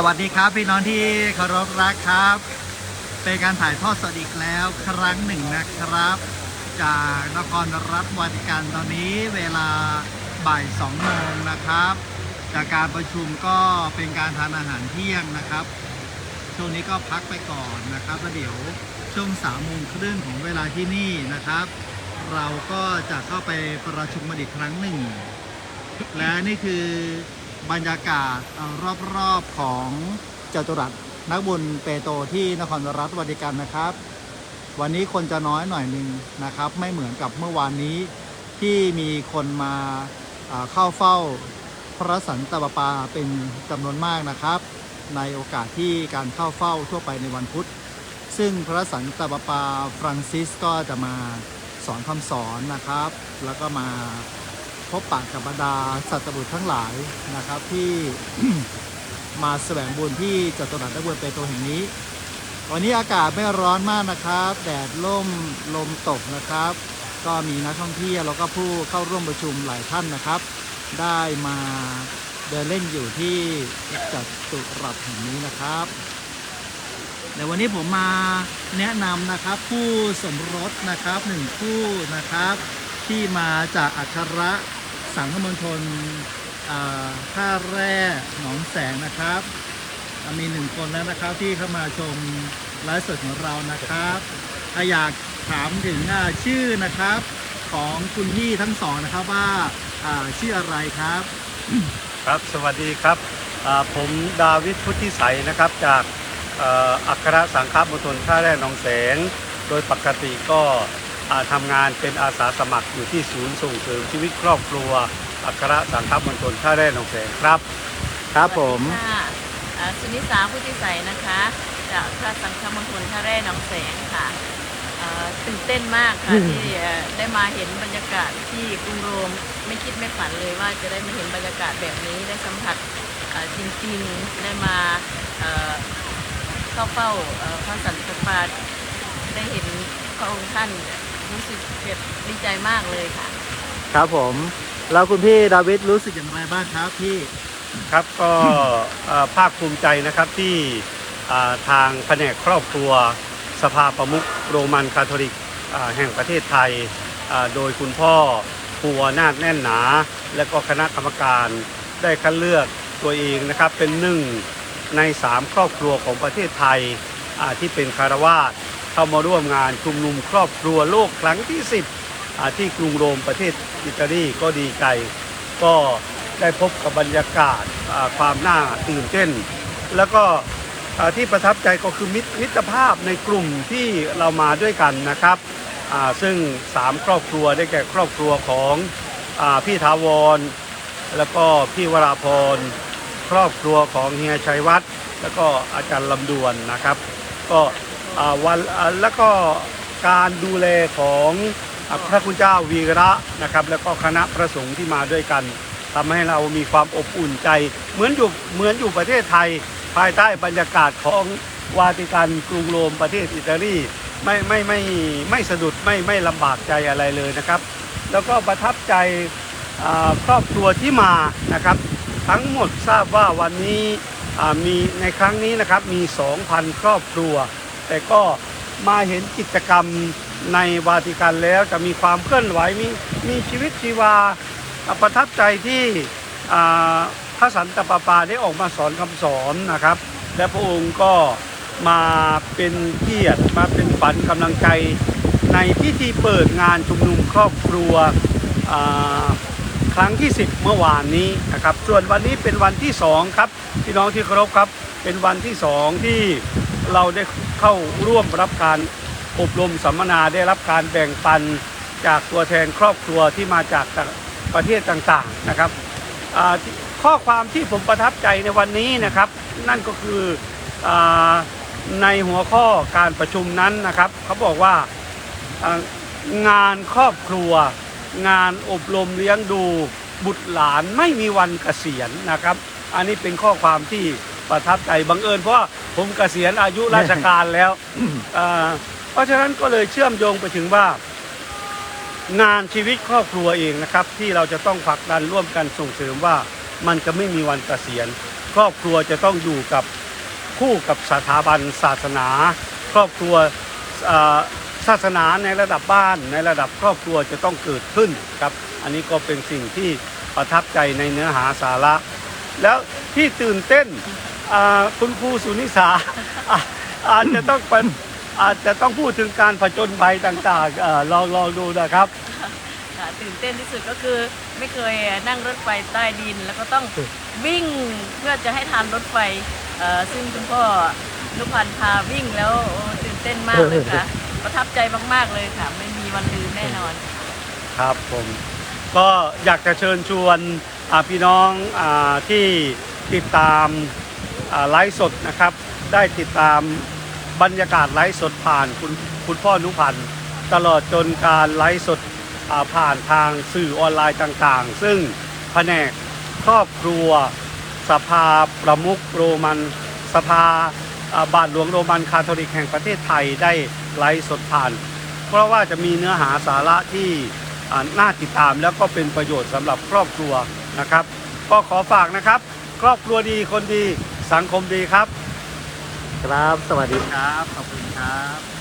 สวัสดีครับพี่น้องที่เคารพรักครับ เป็นการถ่ายทอดสดอีกแล้วครั้งหนึ่งนะครับ จากนครรัฐวาติกันตอนนี้เวลาบ่ายสองโมงนะครับ จากการประชุมก็เป็นการทานอาหารเที่ยงนะครับ ช่วงนี้ก็พักไปก่อนนะครับแล้วเดี๋ยวช่วงสามโมงครึ่งของเวลาที่นี่นะครับ เราก็จะเข้าไปประชุมกันอีกครั้งหนึ่ง และนี่คือ บรรยากาศรอบๆของจตุรัสนักบุญเปโตรที่นครรัฐวาติกันนะครับ วันนี้คนจะน้อยหน่อยหนึ่งนะครับ ไม่เหมือนกับเมื่อวานนี้ที่มีคนมาเอ่อเข้าเฝ้าพระสันตะปาปาเป็นจำนวนมากนะครับ ในโอกาสที่การเข้าเฝ้าทั่วไปในวันพุธ ซึ่งพระสันตะปาปาฟรังซิสก็จะมาสอนคำสอนนะครับ แล้วก็มา พบปะกับบรรดาสัตว์บุตรทั้งหลายนะครับที่มาแสวงบุญที่จตุรัสนักบุญเปโตรแห่งนี้ วันนี้อากาศไม่ร้อนมากนะครับ แดดล่มลมตกนะครับ ก็มีนักท่องเที่ยวแล้วก็ผู้เข้าร่วมประชุมหลายท่านนะครับ ได้มาเดินเล่นอยู่ที่จัตุรัสแห่งนี้นะครับในวันนี้ผมมาแนะนำนะครับผู้สมรสนะครับหนึ่งคู่นะครับ ที่มาจากอัคระ สังฆมณฑลท่าแร่หนองแสงนะครับ มีหนึ่งคนแล้วนะครับที่เข้ามาชมไลฟ์สดของเรานะครับถ้าอยากถามถึงชื่อนะครับของคุณพี่ทั้งสองนะครับว่าชื่ออะไรครับ ครับสวัสดีครับผมดาวิดพุทธิสัยนะครับจากอัครสังฆมณฑลท่าแร่หนองแสง โดยปกติก็ ทำงานเป็นอาสาสมัครอยู่ที่ศูนย์ส่งเสริมชีวิตครอบครัว อัครสังฆมณฑลท่าแร่หนองแสงครับ ครับผมสวัสดีค่ะอ่าสุนิสาพุทธิสัยนะคะจากพระสังฆมณฑลท่าแร่หนองแสงค่ะอ่าตื่นเต้นมากค่ะที่เอ่อได้มาเห็นบรรยากาศที่กรุงโรมไม่คิดไม่ฝันเลยว่าจะได้มาเห็นบรรยากาศแบบนี้ได้สัมผัสอ่าจริงๆได้มาเอ่อเข้าเฝ้าเอ่อพระสันตะปาได้เห็นพระองค์ท่าน รู้สึกแบบดีใจมากเลยค่ะ ครับผม แล้วคุณพี่ดาวิดรู้สึกอย่างไรบ้างครับพี่ ครับก็เอ่อภาคภูมิใจนะครับที่อ่าทางแผนกครอบครัว สภาประมุขโรมันคาทอลิกอ่าแห่งประเทศไทยอ่าโดยคุณพ่อปัวนาถแน่นหนา และก็คณะกรรมการได้คัดเลือกตัวเองนะครับเป็นหนึ่งในสามครอบครัวของประเทศไทยอ่าที่เป็นคารวาส เข้ามาร่วมงานชุมนุมครอบครัวโลกครั้งที่ 10 ที่กรุงโรมประเทศอิตาลีก็ดีใจ ก็ได้พบกับบรรยากาศความน่าตื่นเต้น แล้วก็ที่ประทับใจก็คือมิตรภาพในกลุ่มที่เรามาด้วยกันนะครับซึ่งสามครอบครัวได้แก่ครอบครัวของอพี่ถาวร แล้วก็พี่วราพร ครอบครัวของเฮียชัยวัฒน์แล้วก็อาจารย์ลำดวนนะครับ ก็ วันแล้วก็การดูแลของอพระคุณเจ้าวีระนะครับ แล้วก็คณะพระสงฆ์ที่มาด้วยกันทำให้เรามีความอบอุ่นใจ เหมือนอยู่เหมือนอยู่ประเทศไทย ภายใต้บรรยากาศของวาติกันกรุงโรมประเทศอิตาลีไม่ไม่ไม่ไม่สะดุดไม่ไม่ลำบากใจอะไรเลยนะครับ แล้วก็ประทับใจครอบครัวที่มานะครับ ทั้งหมดทราบว่าวันนี้มีในครั้งนี้นะครับมี 2,000 ครอบครัว แต่ก็มาเห็นกิจกรรมในวาติกันแล้วจะมีความเคลื่อนไหวมีมีชีวิตชีวาประทับใจที่พระสันตะปาปาได้ออกมาสอนคำสอนนะครับ และพระองค์ก็มาเป็นเกียรติมาเป็นฝันกำลังใจในพิธีเปิดงานชุมนุมครอบครัวครั้งที่ 10 เมื่อวานนี้นะครับ ส่วนวันนี้เป็นวันที่ 2 ครับพี่น้องที่เคารพครับ เป็นวันที่ 2 ที่เราได้ เข้าร่วมรับการอบรมสัมมนาได้รับการแบ่งปันจากตัวแทนครอบครัวที่มาจากประเทศต่างๆนะครับข้อความที่ผมประทับใจในวันนี้นะครับ นั่นก็คืออในหัวข้อการประชุมนั้นนะครับเขาบอกว่าอ่างานครอบครัว งานอบรมเลี้ยงดูบุตรหลานไม่มีวันเกษียณนะครับ อันนี้เป็นข้อความที่ประทับใจบังเอิญเพราะว่า ผมเกษียณอายุราชการแล้วอ่าเพราะฉะนั้นก็เลยเชื่อมโยงไปถึงว่า งานชีวิตครอบครัวเองนะครับ ที่เราจะต้องผลักดันร่วมกันส่งเสริมว่ามันจะไม่มีวันเกษียณ ครอบครัวจะต้องอยู่กับคู่กับสถาบันศาสนา ครอบครัวเอ่อศาสนาในระดับบ้านในระดับครอบครัวจะต้องเกิดขึ้นครับ อันนี้ก็เป็นสิ่งที่ประทับใจในเนื้อหาสาระ แล้วที่ตื่นเต้น อ่าคุณครูสุนิสาอะอาจจะต้องเป็นอาจจะต้องพูดถึงการผจญภัยต่างๆเอ่อลองลองดูนะครับ ค่ะตื่นเต้นที่สุดก็คือไม่เคยนั่งรถไฟใต้ดิน แล้วก็ต้องวิ่งเพื่อจะให้ทันรถไฟเอ่อซึ่งคุณพ่อนุพันธ์พาวิ่งแล้วโอ้ตื่นเต้นมากเลยค่ะ ประทับใจมากๆเลยค่ะ ไม่มีวันลืมแน่นอน ครับผมก็อยากจะเชิญชวนอ่าพี่น้องอาที่ติดตามอ่า ไลฟ์สดนะครับ ได้ติดตามบรรยากาศไลฟ์สดผ่านคุณคุณพ่อนุพันธ์ตลอดจนการไลฟ์สดผ่านทางสื่อออนไลน์ต่างๆ ซึ่งแผนกครอบครัว สภาประมุขโรมัน สภาบาทหลวงโรมันคาทอลิกแห่งประเทศไทยได้ไลฟ์สดผ่าน เพราะว่าจะมีเนื้อหาสาระที่น่าติดตามแล้วก็เป็นประโยชน์สำหรับครอบครัวนะครับ ก็ขอฝากนะครับ ครอบครัวดีคนดี สังคมดีครับ ครับ สวัสดีครับ ขอบคุณครับ